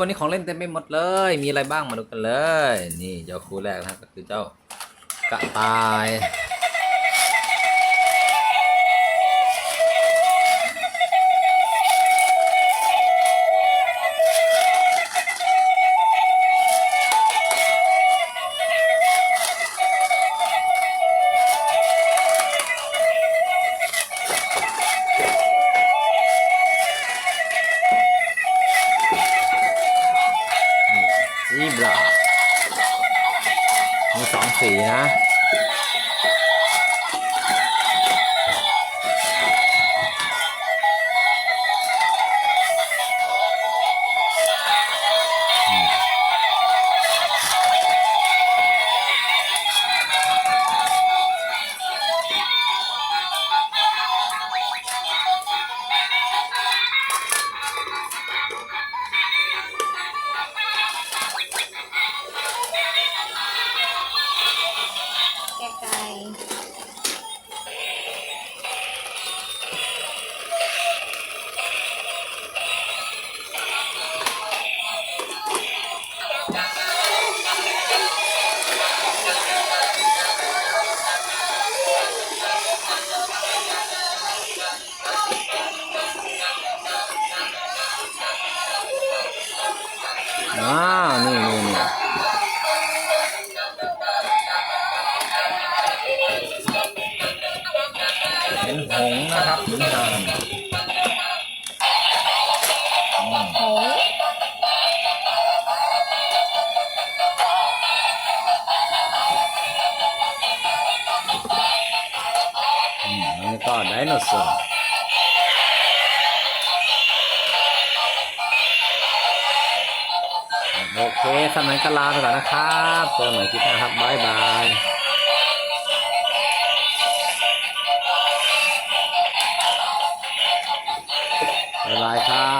วันนี้ของเล่นเต็มไปหมดเลย มีอะไรบ้างมาดูกันเลย นี่เจ้าคู่แรกนะก็คือเจ้ากระต่าย บลามีสองสีนะ 拜。啊，那个那个。 เป็นหงส์นะครับหรือห่านหงส์อันนี้ก็ไดโนเสาร์โอเคสำหรับก็ลาไปก่อนนะครับเจอกันใหม่คลิปหน้าครับบ๊ายบาย บ๊ายบายครับ